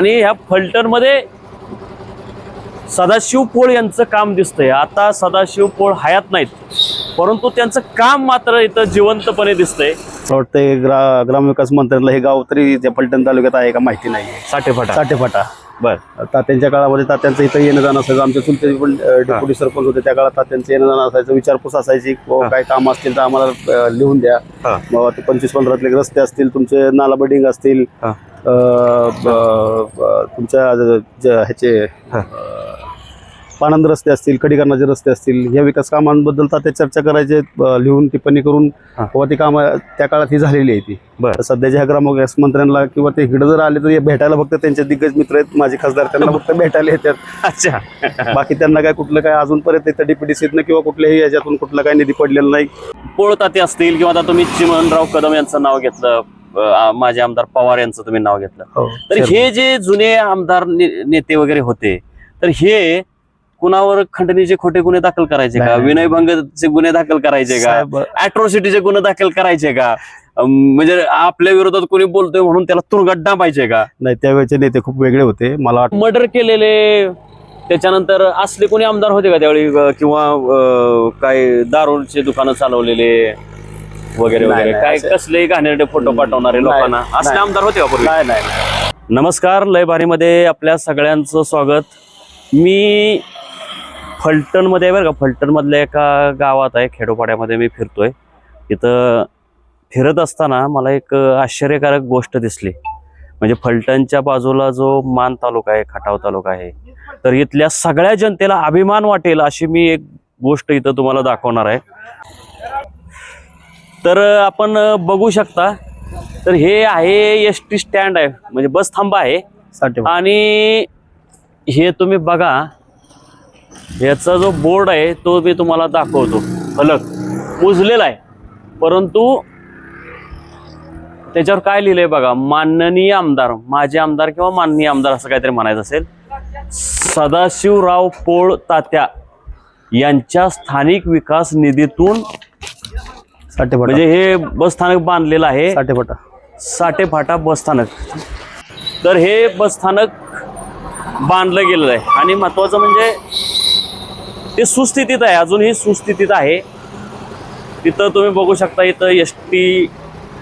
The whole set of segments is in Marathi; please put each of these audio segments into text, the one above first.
आणि ह्या फलटणमध्ये सदाशिव पोळ यांचं काम दिसतंय. आता सदाशिव पोळ हयात नाहीत. परंतु त्यांचं काम मात्र इथं जिवंतपणे दिसतंय. वाटतंय ग्रा ग्रामविकास मंत्र्यांना हे गाव तरी त्या फलटण तालुक्यात आहे का माहिती नाही. साठेफाटा. साठेफाटा. बर. तात्यांच्या काळामध्ये तात्यांचं इथं येणं जाणं असायचं. आमच्या चुलते पण डेप्युटी सरपंच होते. त्या काळात तात्यांचं येणं जाणं असायचं. विचारपूस असायची काय काम असतील तर आम्हाला लिहून द्या. हा. मग ते पंचवीस पंधरातले रस्ते असतील तुमचे नाला बडिंग असतील हा. तुमच्या ह्याचे. पानंद रस्ते असतील खडीकरणाचे रस्ते असतील या विकास कामांबद्दल तात्या चर्चा करायचे लिहून टिप्पणी करून हा. व ती कामं त्या काळात ही झालेली आहे ती सध्याच्या ग्रामविकास मंत्र्यांना किंवा ते इकडे जर आले तर भेटायला फक्त त्यांचे दिग्गज मित्र आहेत माझे खासदार त्यांना फक्त भेटायला येतात अच्छा बाकी त्यांना काय कुठलं काय अजूनपर्यंत इथं डीपीडीसीतनं किंवा कुठल्याही याच्यातून कुठला काय निधी पडलेला नाही पोळताते असतील किंवा आता तुम्ही चिमणराव कदम यांचं नाव घेतलं माझे आमदार पवार यांचं तुम्ही नाव घेतलं. तर हे जे जुने आमदार नेते वगैरे होते तर हे कुणावर खंडणीचे खोटे गुन्हे दाखल करायचे का. विनयभंगचे गुन्हे दाखल करायचे का? अॅट्रॉसिटीचे गुन्हे दाखल करायचे का? म्हणजे आपल्या विरोधात कोणी बोलतोय म्हणून त्याला तुरुंगात डांबायचे का? नाही त्यावेळेचे नेते खूप वेगळे होते. मला वाटतं मर्डर केलेले त्याच्यानंतर असले कोणी आमदार होते का त्यावेळी? किंवा काय दारूचे दुकानं चालवलेले? वगैरे वगैरे. काय असं- कसले घाणेरडे फोटो पाठवणारे लोकांना. असले. आमदार होते का पूर्वी? नाही नाही नमस्कार लयबारीमध्ये आपल्या सगळ्यांचं स्वागत. मी फलटणमध्ये बरं का. फलटणमधल्या एका गावात आहे खेडोपाड्यामध्ये मी फिरतोय. इथं फिरत असताना मला एक आश्चर्यकारक गोष्ट दिसली. म्हणजे फलटणच्या बाजूला जो मान तालुका आहे खटाव तालुका आहे तर इथल्या सगळ्या जनतेला अभिमान वाटेल अशी मी एक गोष्ट इथं तुम्हाला दाखवणार आहे. तर आपण बघू शकता. तर हे आहे एस टी स्टँड आहे. म्हणजे बस थांबा आहे. आणि हे तुम्ही बघा. याचा जो बोर्ड आहे तो मी तुम्हाला दाखवतो. फलक. मुजलेला आहे. परंतु त्याच्यावर काय लिहिलंय बघा? माननीय आमदार. माजी आमदार किंवा माननीय आमदार असं काहीतरी म्हणायचं असेल. सदाशिवराव पोळ तात्या यांच्या स्थानिक विकास निधीतून साठी म्हणजे हे बस स्थानक बांधलेलं आहे. साठी फटा साठे फाटा बसस्थानक तर हे बसस्थानक बांधलं गेलेलं आहे. आणि महत्वाचं म्हणजे ते सुस्थितीत आहे. अजूनही सुस्थितीत आहे. तिथं तुम्ही बघू शकता इथं S T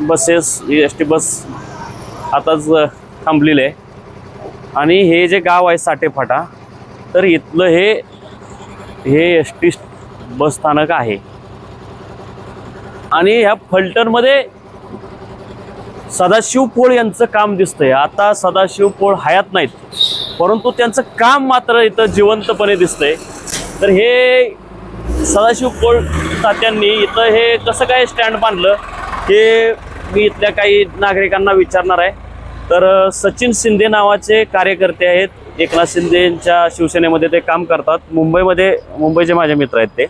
buses S T bus आताच थांबलेले आहे. आणि हे जे गाव आहे साठे फाटा तर इथलं हे हे एस टी बसस्थानक आहे. आणि ह्या फलटणमध्ये सदाशिव पोळ यांचं काम दिसतंय. आता सदाशिव पोळ हयात नाहीत. परंतु त्यांचं काम मात्र इथं जिवंतपणे दिसतंय. तर हे सदाशिव पोळ तात्यांनी इथं हे कसं काय स्टँड बांधलं हे मी इथल्या काही नागरिकांना विचारणार आहे. तर सचिन शिंदे नावाचे कार्यकर्ते आहेत. एकनाथ शिंदे यांच्या शिवसेनेमध्ये ते काम करतात. मुंबईमध्ये मुंबईचे माझे मित्र आहेत ते.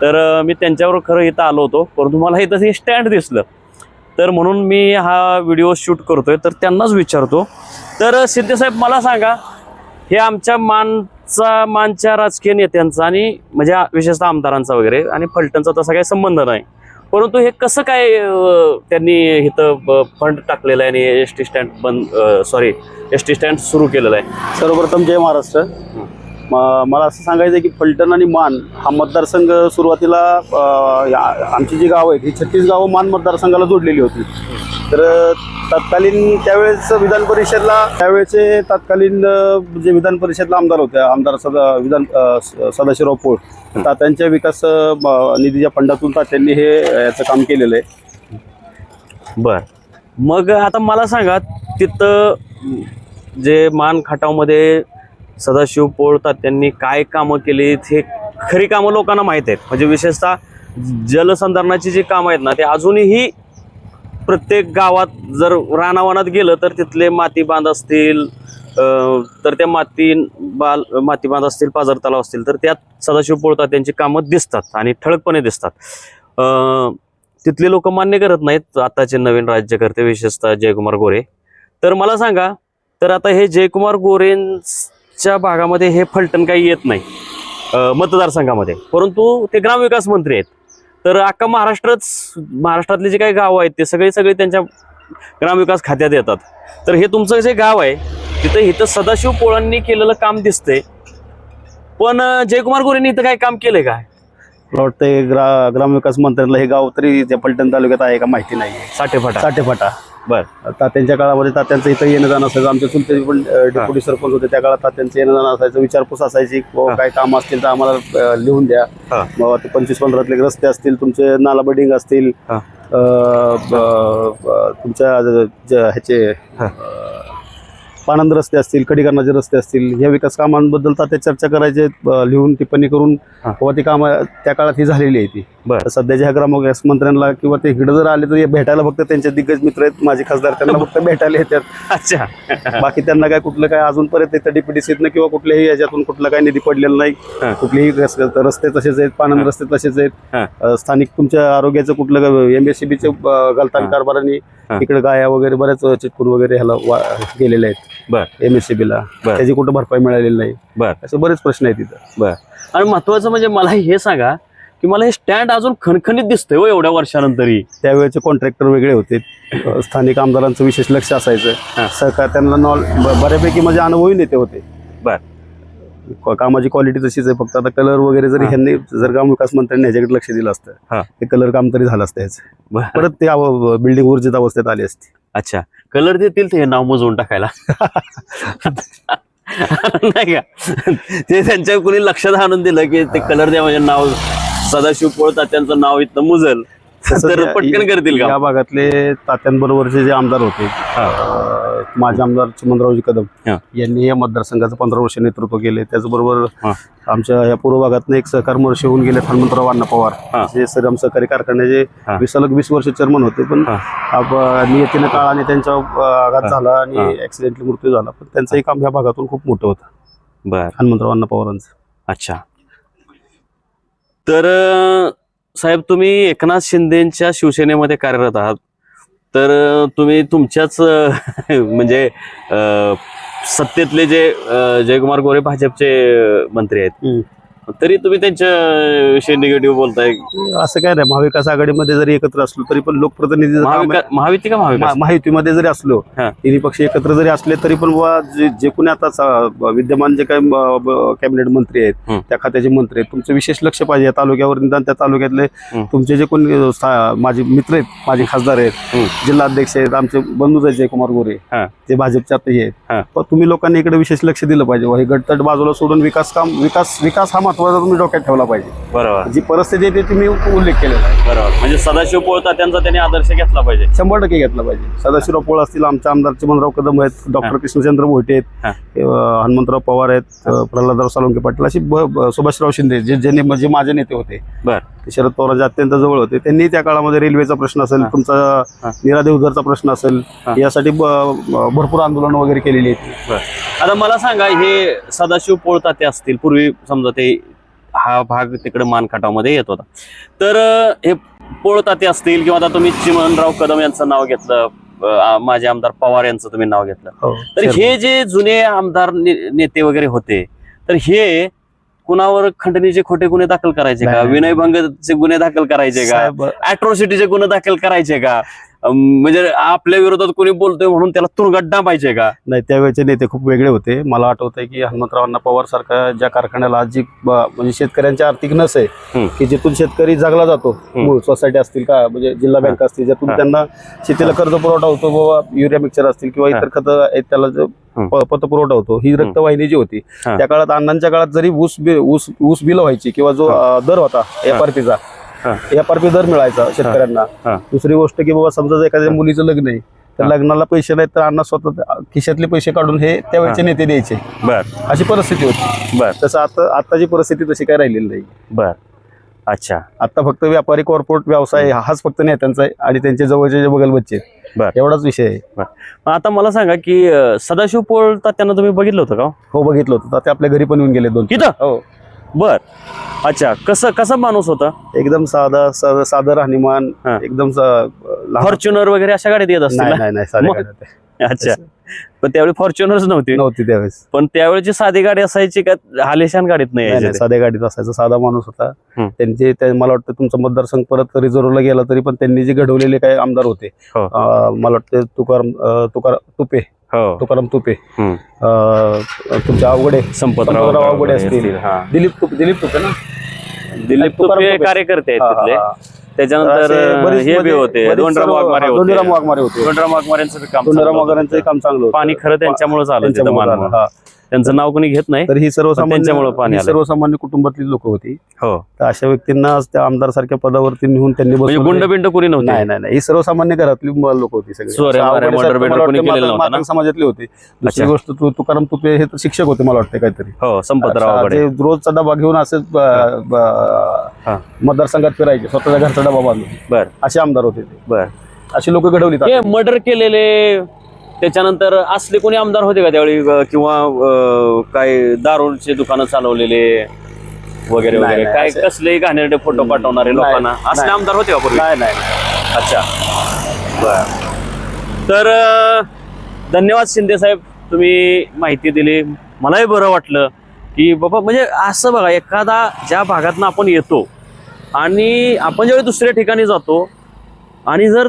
तर मी त्यांच्यावर खरं इथं आलो होतो. परंतु मला इथं हे स्टँड दिसलं. तर म्हणून मी हा व्हिडिओ शूट करतोय. तर त्यांनाच विचारतो. तर शिंदे साहेब मला सांगा हे आमच्या मानचा मानच्या राजकीय नेत्यांचा आणि म्हणजे विशेषतः आमदारांचा वगैरे आणि फलटणचा तसा काही संबंध नाही. परंतु हे कसं काय त्यांनी इथं फंड टाकलेलं आहे आणि एस टी स्टँड बंद सॉरी एस टी स्टँड सुरू केलेलं आहे? सर्वप्रथम जय महाराष्ट्र. मला असं सांगायचं आहे की फलटण आणि मान हा मतदारसंघ सुरुवातीला या- आमची जी गावं आहेत ही छत्तीस गावं मान मतदारसंघाला जोडलेली होती. तर तत्कालीन त्यावेळेस विधान परिषदला त्यावेळेचे तत्कालीन जे विधान परिषदला आमदार होते आमदार सदा विधान सदाशिवराव पोळ तात्यांच्या विकास म- निधीच्या फंडातून तात्यांनी हे याचं काम केलेलं आहे. बर. मग आता मला सांगा तिथं जे मान खटावमध्ये सदाशिव पोळतात त्यांनी काय कामं केली हे खरी कामं लोकांना माहीत आहेत. म्हणजे विशेषतः जलसंधारणाची जी कामं आहेत ना ते अजूनही प्रत्येक गावात जर रानावनात गेलं तर तिथले माती बांध असतील तर त्या माती बाल माती बांध असतील पाझर तलाव असतील तर त्यात सदाशिव पोळतात त्यांची कामं दिसतात आणि ठळकपणे दिसतात. तिथले लोक मान्य करत नाहीत आताचे नवीन राज्यकर्ते विशेषतः जयकुमार गोरे. तर मला सांगा तर आता हे जयकुमार गोरेंच्या भागामध्ये हे फलटण काही येत नाही मतदारसंघामध्ये. परंतु ते ग्रामविकास मंत्री आहेत. तर अख्खा महाराष्ट्रच महाराष्ट्रातले जे काही गावं आहेत ते सगळे सगळे त्यांच्या ग्रामविकास खात्यात येतात. तर हे तुमचं जे गाव आहे तिथं इथं सदाशिव पोळांनी केलेलं काम दिसतंय. पण जयकुमार गोरेंनी इथं काय काम केलंय काय मला वाटतं ग्रा ग्रामविकास मंत्र्यांना हे गाव तरी त्या फलटण तालुक्यात आहे का माहिती नाही साठेफाटा. साठेफाटा. बर. तात्यांच्या काळामध्ये तात्यांचं इथं येणं जाणं असायचं. आमच्या चुलते पण डेप्युटी सरपंच होते. त्या काळात तात्यांचं येणं जाणं असायचं. विचारपूस असायची काय काम असतील तर आम्हाला लिहून द्या. मग ते पंचवीस पंधरातले रस्ते असतील तुमचे नाला बिल्डिंग असतील तुमच्या ह्याचे पाणंद रस्ते असतील खडीकरणाचे रस्ते असतील या विकास कामांबद्दल तात्या चर्चा करायचे लिहून टिप्पणी करून. व ती कामं त्या काळात ही झालेली आहे ती. बर. सध्याच्या ग्रामविकास मंत्र्यांना किंवा ते इकडे जर आले तर भेटायला फक्त त्यांचे दिग्गज मित्र आहेत माझे खासदार त्यांना फक्त भेटायला येतात. अच्छा. बाकी त्यांना काय कुठलं काय अजूनपर्यंत इथं डीपीडीसीतनं किंवा कुठल्याही याच्यातून कुठला काय निधी पडलेला. नाही. कुठलेही रस- रस्ते तसेच आहेत पानंद रस्ते तसेच आहेत. स्थानिक तुमच्या आरोग्याचं कुठलं एमएससीबीचे गलतान. कारभारांनी. इकडे गाया वगैरे बऱ्याच चिटकून वगैरे ह्याला गेलेले आहेत. बर. एमएससीबीला. त्याची कुठं भरपाई मिळालेली नाही. बर. असे बरेच प्रश्न आहेत तिथं बर. आणि महत्वाचं म्हणजे मला हे सांगा की मला हे स्टँड अजून खणखणीत दिसतंय हो एवढ्या वर्षानंतरही. त्यावेळेचे कॉन्ट्रॅक्टर वेगळे होते. अ, स्थानिक आमदारांचं विशेष लक्ष हा. असायचं सहकार त्यांना नॉल ब- बऱ्यापैकी म्हणजे अनुभवी नेते होते. बर. क- कामाची क्वालिटी तशीच आहे. फक्त आता कलर वगैरे जरी हा. ह्यांनी जर ग्राम विकास मंत्र्यांनी ह्याच्याकडे लक्ष दिलं हा. असतं ते कलर काम तरी झालं असतं ह्याचं. बर. परत ते बिल्डिंग ऊर्जित अवस्थेत आली असती. अच्छा. कलर देतील ते नाव मोजवून टाकायला. नाही का? ते त्यांच्या कुणी लक्षात आणून दिलं की ते कलर द्या म्हणजे नाव सदाशिव पोळतात त्यांचं नाव इथं मुजल. तर पटकन करतील या भागातले तात्यांबरोबरचे जे आमदार होते. माजी आमदार चिमनरावजी कदम. यांनी या मतदारसंघाचं पंधरा वर्ष नेतृत्व केले. त्याचबरोबर. आमच्या या पूर्व भागातनं एक सहकार महर्षी होऊन गेले हनुमंतराव अण्णा पवार. हा. जे श्रीराम सहकारी कारखान्याचे. वीस सलग वीस वर्ष चेअरमन होते. पण नियतीनं काळाने त्यांच्या अ, आघात. झाला. आणि ऍक्सिडेंटली मृत्यू झाला. पण त्यांचंही काम ह्या भागातून खूप मोठं होतं. बर. हनुमंतराव अण्णा पवारांचं. अच्छा. तर साहेब तुम्ही एकनाथ शिंदेच्या शिवसेनेमध्ये कार्यरत आहात. तर तुम्ही तुमच्याच म्हणजे सत्तेतले जे जयकुमार गोरे भाजपचे मंत्री आहेत. तरी तुम्ही त्यांच्या विषयी निगेटिव्ह बोलताय असं काय नाही महाविकास आघाडीमध्ये जरी एकत्र असलो तरी पण लोकप्रतिनिधी महाविका- महायुती का महाविकास महायुतीमध्ये जरी असलो हा. तिन्ही पक्ष एकत्र जरी असले तरी पण बुवा जे जे कोणी आता सा- विद्यमान जे काही कॅबिनेट मंत्री आहेत. त्या खात्याचे मंत्री आहेत तुमचं विशेष लक्ष पाहिजे या तालुक्यावर निदान त्या तालुक्यातले हं. तुमचे जे कोणी सा- माझे मित्र आहेत माझे खासदार आहेत हं. जिल्हा अध्यक्ष आहेत आमचे बंधूच आहेत जयकुमार गोरे हा. ते भाजपचे आता हे हा. आहेत पण तुम्ही लोकांनी इकडे विशेष लक्ष दिलं पाहिजे बुवा. हे गटतट बाजूला सोडून विकास काम विकास विकास हा महत्त्वाचा तुम्ही डोक्यात ठेवला पाहिजे. बरोबर. जी परिस्थिती आहे ते तुम्ही उल्लेख केलेला आहे. बरोबर. म्हणजे सदाशिव पोळता त्यांचा त्यांनी आदर्श घेतला पाहिजे. शंभर टक्के घेतला पाहिजे. सदाशिवराव पोळ असतील आमचे आमदार चिमनराव कदम आहेत डॉक्टर. कृष्णचंद्र मोहिते हा. आहेत अं, हनुमंतराव पवार आहेत अं, प्रल्हादराव साळुंके पाटील अशी ब- ब- सुभाषराव शिंदे जे ज्यांनी म्हणजे माझे नेते होते. बर. ते शरद पवारांचे अत्यंत जवळ होते त्यांनी त्या काळामध्ये रेल्वेचा प्रश्न असेल हा. तुमचा हा. निरा देवधरचा प्रश्न असेल हा. यासाठी भरपूर आंदोलन वगैरे केलेली आहेत आता मला सांगा हे सदाशिव पोळताते असतील पूर्वी समजा ते हा भाग तिकडे मानकाटामध्ये येत होता तर हे पोळताते असतील किंवा आता तुम्ही चिमनराव कदम यांचं नाव घेतलं माझे आमदार पवार यांचं तुम्ही नाव घेतलं तर हे जे जुने आमदार ने- नेते वगैरे होते तर हे कुणावर खंडणीचे खोटे गुन्हे दाखल करायचे का. विनयभंगचे गुन्हे दाखल करायचे का? अॅट्रॉसिटीचे गुन्हे दाखल करायचे का? म्हणजे आपल्या विरोधात कोणी बोलतोय म्हणून त्याला तुरुंगात डांबायचे का नाही त्यावेळेचे नेते खूप वेगळे होते मला आठवत आहे की हनुमंतराव अण्णा पवार सारख्या ज्या कारखान्याला आज जी म्हणजे शेतकऱ्यांची आर्थिक नस आहे. की जिथून शेतकरी जगला जातो मूळ सोसायटी असतील का म्हणजे जिल्हा बँक असतील ज्यातून. त्यांना शेतीला कर्ज पुरवठा होतो बाबा युरिया मिक्सर असतील किंवा. इतर खत त्याला पतपुरवठा होतो ही रक्तवाहिनी जी होती. त्या काळात अण्णांच्या काळात जरी ऊस ऊस ऊस बिल व्हायची किंवा जो दर होता एफआरपीचा. एफआरपी दर मिळायचा शेतकऱ्यांना. दुसरी गोष्ट की बाबा समजा एखाद्या मुलीचं लग्न आहे तर. लग्नाला पैसे नाहीत तर अण्णा स्वतः खिशातले पैसे काढून हे त्यावेळेचे नेते द्यायचे. बर. अशी परिस्थिती होती. बर. तसं आता आताची परिस्थिती तशी काय राहिलेली नाही. बर. अच्छा. आता फक्त व्यापारी कॉर्पोरेट व्यवसाय हाच फक्त नेत्यांचा आहे आणि त्यांचे जवळचे जे बगल बच्चे. एवढाच विषय आहे. आता मला सांगा की सदाशिव पोळ त्यांना तुम्ही बघितलं होतं का? हो बघितलं होतं. ते आपल्या घरी पण येऊन गेले दोन इथं? हो. बर अच्छा कसं कसा माणूस होता एकदम साधा सा- साधं राहणीमान हा. एकदम सा- लहान- फॉर्च्युनर वगैरे अशा गाडीत येत असतील नाही ना? नाही नाही साधे मग? गाड्या होत्या. अच्छा पण त्यावेळी फॉर्च्युनरच नव्हती नव्हती त्यावेळेस पण त्यावेळेची साधी गाडी असायची का हालेशान गाडीत नाही नाही, यायचे नाही, ते. साध्या गाडीत असायचा साधा माणूस होता हम्म. त्यांचे ते- मला वाटतं तुमचा मतदारसंघ परत रिझर्वला गेला तरी पण त्यांनी जे घडवलेले काही आमदार होते हो. अं, मला वाटतं तुकाराम अं, तुकार तुपे हो तुकाराम तुपे हम्म. अं, तुमच्या अवघडे संपतराव संपतराव अवघडे असतील. हा. दिलीप तुपे दिलीप तुपे ना दिलीप तुकाराम तुपे तुपे. कार्यकर्ते आहेत हा, तिथले हा, हा. त्याच्यानंतर असे बरेच हे बी मध्ये- होते बरेच सर्व- वाघमारे हा, होते दोंडीराम वाघमारे होते दोंडराम वाघमारेंचं बी काम होतं. वाघमारेंचं काम चांगलं होतं पाणी खरं त्यांच्यामुळे तिथं त्यांच्यामुळे झालं, मानवं. हा. त्यांचं नाव कोणी घेत नाही तर ही सर्वसामान्य पाणी. सर्वसामान्य कुटुंबातली लोक होती. हो. तर अशा व्यक्तींना आज त्या आमदार सारख्या पदावरती नेऊन त्यांनी म्हणजे बसवलं. गुंड बिंड कोणी नव्हते? नाही नाही ही सर्वसामान्य घरातली लोक होती सगळी. समाजातली होती. दुसरी. गोष्ट तू तुकाराम तुपे हे तर शिक्षक होते मला वाटतं काहीतरी. हो संपतराव रोजचा डबा घेऊन असेच. मतदारसंघात फिरायचे. स्वतःच्या घरचा डबा बांधून. बर. असे आमदार होते ते. बर. अशी लोक घडवली मर्डर केलेले त्याच्यानंतर असले कोणी आमदार होते का त्यावेळी किंवा काय दारूचे दुकानं चालवलेले वगैरे वगैरे? काय कसले घाणेरडे फोटो पाठवणारे लोकांना? असले. आमदार होते का पूर्वी? नाही नाही. अच्छा. तर धन्यवाद शिंदे साहेब तुम्ही माहिती दिली. मलाही बरं वाटलं की बाबा म्हणजे असं बघा एखादा ज्या भागातनं आपण येतो आणि आपण ज्यावेळी दुसऱ्या ठिकाणी जातो आणि जर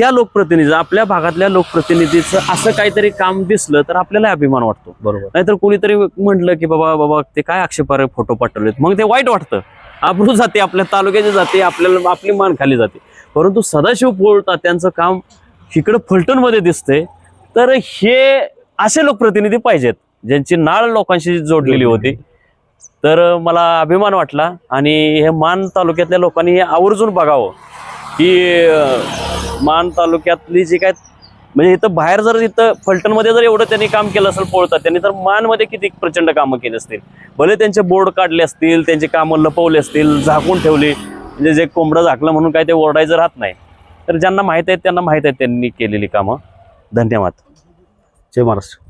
त्या लोकप्रतिनिधी आपल्या भागातल्या लोकप्रतिनिधीचं असं काहीतरी काम दिसलं तर आपल्याला अभिमान वाटतो. बरोबर. नाहीतर कोणीतरी म्हटलं की बाबा बाबा ते काय आक्षेपार्ह फोटो पाठवलेत? मग ते वाईट वाटतं. आबरू जाते आपल्या तालुक्याची जाते आपल्याला आपली मान खाली जाते. परंतु सदाशिव पोळ तात्यांचं काम इकडं फलटणमध्ये दिसतंय. तर हे असे लोकप्रतिनिधी पाहिजेत ज्यांची नाळ लोकांशी जोडलेली होती. तर मला अभिमान वाटला आणि हे मान तालुक्यातल्या लोकांनी हे आवर्जून बघावं की मान तालुक्यातली जी काय म्हणजे इथं बाहेर जर इथं फलटणमध्ये जर एवढं त्यांनी काम केलं असेल पोळतात त्यांनी तर मानमध्ये किती प्रचंड कामं केली असतील. भले त्यांचे बोर्ड काढले असतील त्यांची कामं लपवले असतील झाकून ठेवली म्हणजे जे कोंबडं झाकलं म्हणून काय ते ओरडायचं राहत नाही. तर ज्यांना माहीत आहेत त्यांना माहीत आहेत त्यांनी केलेली कामं. धन्यवाद. जय महाराष्ट्र.